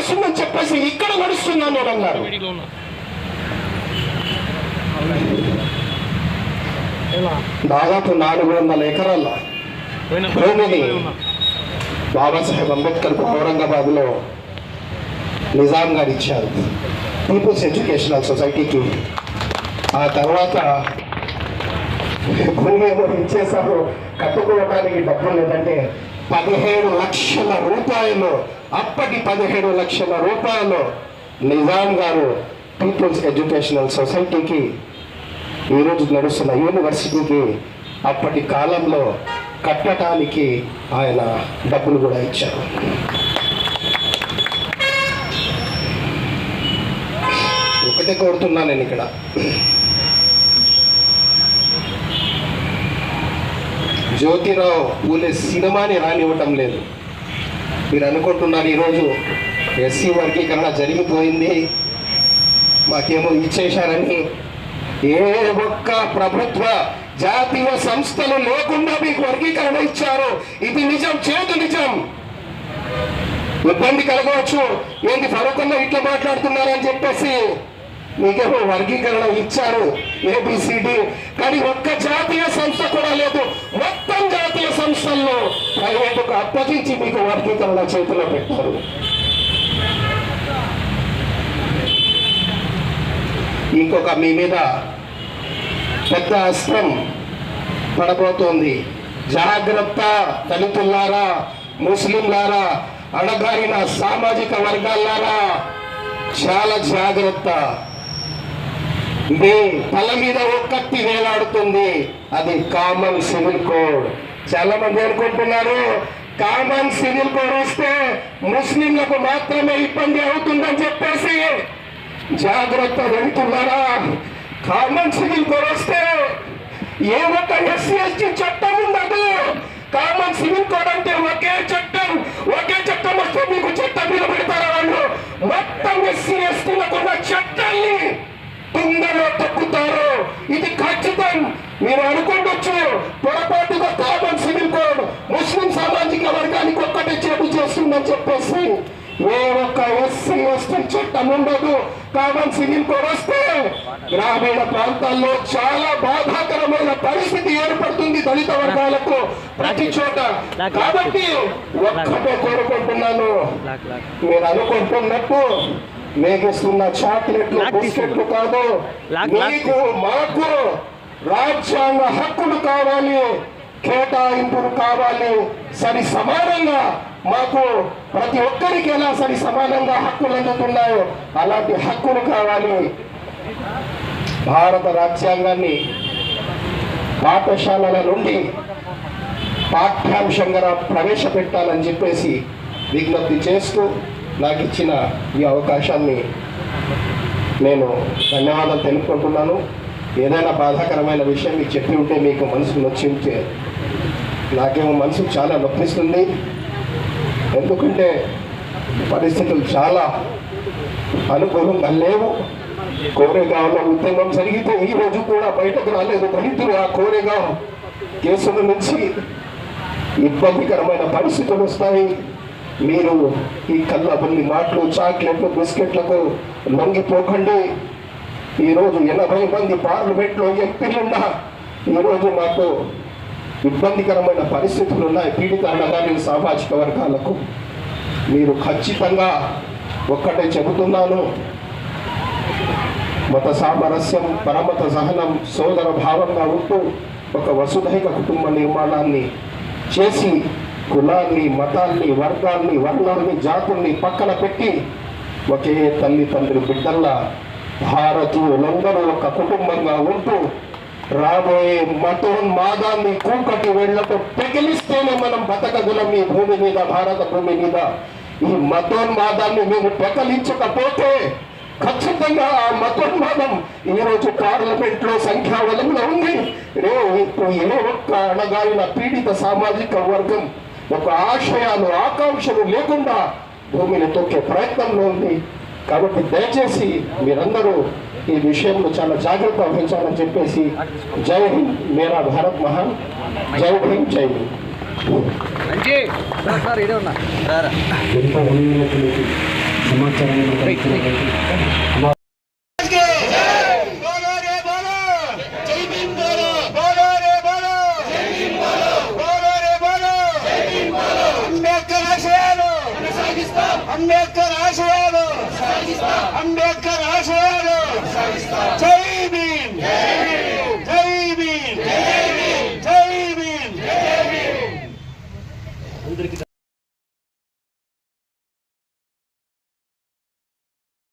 నడుస్తుందని చెప్పేసి ఇక్కడ నడుస్తున్నాను నేను అన్నారు దాదాపు నాలుగు వందల ఎకరాల భూమిని బాబాసాహెబ్ అంబేద్కర్ ఔరంగాబాద్లో నిజాం గారు ఇచ్చారు. పీపుల్స్ ఎడ్యుకేషనల్ సొసైటీకి. ఆ తర్వాత భూమి ఏమో ఇచ్చేసారు కట్టుకోవడానికి డబ్బులు లేదంటే పదిహేడు లక్షల రూపాయలు అప్పటి పదిహేడు లక్షల రూపాయలు నిజాం గారు పీపుల్స్ ఎడ్యుకేషనల్ సొసైటీకి ఈరోజు నడుస్తున్న యూనివర్సిటీకి అప్పటి కాలంలో కట్టడానికి ఆయన డబ్బులు కూడా ఇచ్చారు. ఒకటే కోరుతున్నా నేను ఇక్కడ. జ్యోతిరావు పూలే సినిమాని రానివ్వటం లేదు. మీరు అనుకుంటున్నారు ఈరోజు ఎస్సీ వర్గీకరణ జరిగిపోయింది. మాకేమో ఇచ్చేశారని. ఏ ఒక్క ప్రభుత్వ జాతీయ సంస్థలు లేకుండా మీకు వర్గీకరణ ఇచ్చారు. ఇది నిజం చేదు నిజం. ఇబ్బంది కలగవచ్చు. ఏంటి ఫరూకన్న ఇట్లా మాట్లాడుతున్నారని చెప్పేసి మీకేమో వర్గీకరణ ఇచ్చారు. ఏబిసిడి కానీ ఒక్క జాతీయ సంస్థ కూడా జాతీయ సంస్థల్లో ప్రైవేటుకు అప్పగించి మీకు వర్గీకరణ చేతిలో పెట్టారు. ఇంకొక మీ మీద పెద్ద అస్త్రం పడబోతోంది. జాగ్రత్త దళితులారా ముస్లింలారా అణగారిన సామాజిక వర్గాలారా చాలా జాగ్రత్త. మీ తల మీద ఒక్కటి వేలాడుతుంది. అది కామన్ సివిల్ కోడ్ చాలా మంది అనుకుంటున్నారు. కామన్ సివిల్ కోడ్ వస్తే ముస్లింలకు మాత్రమే ఇబ్బంది అవుతుందని చెప్పేసి జాగ్రత్త వెళ్తున్నారా? కామన్ సివిల్ కోడ్ వస్తే ఏ ఒక్క ఎస్సీ ఎస్టీ చట్టం ఉండదు. కామన్ సివిల్ కోడ్ అంటే ఒకే చట్టం. ఒకే చట్టం వస్తే మీకు చట్టం నిలబెడతారా వాళ్ళు? మొత్తం ఎస్సీ ఎస్టీలకు ఉన్న చట్టాన్ని తుంగలో తొక్కుతారు. ఇది ఖచ్చితం. మీరు అనుకుంటొచ్చు పొరపాటుగా కామన్ సివిల్ కోడ్ ముస్లిం సామాజిక వర్గానికి ఒక్కటే చేటు చేస్తుందని చెప్పేసి ఏ ఒక్క ఎస్సీ ఎస్టీ చట్టం ఉండదు. కామన్ సివిల్ కోడ్ వస్తే గ్రామీణ ప్రాంతాల్లో చాలా బాధాకరమైన పరిస్థితి ఏర్పడుతుంది దళిత వర్గాలకు ప్రతి చోట. కాబట్టి ఒక్కటే కోరుకుంటున్నాను. మీరు అనుకుంటున్నట్టు మేగిస్తున్న చాక్లెట్లు. బిస్కెట్లు కాదు. మీకు మాకు రాజ్యాంగ హక్కులు కావాలి. కేటాయింపులు కావాలి సరి సమానంగా మాకు ప్రతి ఒక్కరికి ఎలా సరి సమానంగా హక్కులు అందుతున్నాయో అలాంటి హక్కులు కావాలి. భారత రాజ్యాంగాన్ని పాఠశాలల నుండి పాఠ్యాంశంగా ప్రవేశపెట్టాలని చెప్పేసి విజ్ఞప్తి చేస్తూ నాకు ఇచ్చిన ఈ అవకాశాన్ని నేను ధన్యవాదాలు తెలుపుకుంటున్నాను. ఏదైనా బాధాకరమైన విషయం మీకు చెప్పి ఉంటే మీకు మనసుకు నొచ్చి ఉంటే నాకేమో మనసు చాలా నొప్పిస్తుంది. ఎందుకంటే పరిస్థితులు చాలా అనుకూలంగా లేవు. కోరేగాంలో ఉద్యమం జరిగితే ఈ రోజు కూడా బయటకు రాలేదు. దళితులు ఆ కోరేగాం కేసుల నుంచి ఇబ్బందికరమైన పరిస్థితులు వస్తాయి. మీరు ఈ కళ్ళబుల్లి మాటలు చాక్లెట్లు బిస్కెట్లకు లొంగిపోకండి. ఈరోజు ఎనభై మంది పార్లమెంట్లో ఎంపీలున్నా ఈరోజు మాకు ఇబ్బందికరమైన పరిస్థితులు ఉన్నాయి పీడిత అన్నదాని సామాజిక వర్గాలకు మీరు ఖచ్చితంగా ఒక్కటే చెబుతున్నాను. మత సామరస్యం పరమత సహనం సోదర భావంగా ఉంటూ ఒక వసుధైక కుటుంబ నిర్మాణాన్ని చేసి కులాన్ని మతాన్ని వర్గాన్ని వర్ణాన్ని జాతుల్ని పక్కన పెట్టి ఒకే తల్లి తండ్రి బిడ్డల్లా భారతీయులందరూ ఒక కుటుంబంగా ఉంటూ రాబోయే మతోన్మాదాన్ని కూకటి వేళ్ళతో పెకిలిస్తేనే మనం బతకగులం ఈ భూమి మీద భారత భూమి మీద. ఈ మతోన్మాదాన్ని మేము పెకలించకపోతే ఖచ్చితంగా ఆ మతోన్మాదం ఈ రోజు పార్లమెంట్లో సంఖ్యాబలంలో ఉంది. రే ఇప్పుడు ఏ ఒక్క అణగారిన పీడిత సామాజిక వర్గం ఒక ఆశయాలు ఆకాంక్షలు లేకుండా భూమిని తొక్కే ప్రయత్నంలో ఉంది. కాబట్టి దయచేసి మీరందరూ ఈ విషయంలో చాలా జాగ్రత్త వహించాలని చెప్పేసి జై హింద్ మేరా భారత్ మహాన్. జై హింద్ జై హింద్. మంచి అంబేద్కర్ ఆశయాలు అంబేద్కర్ ఆశయాలు జై భీమ్.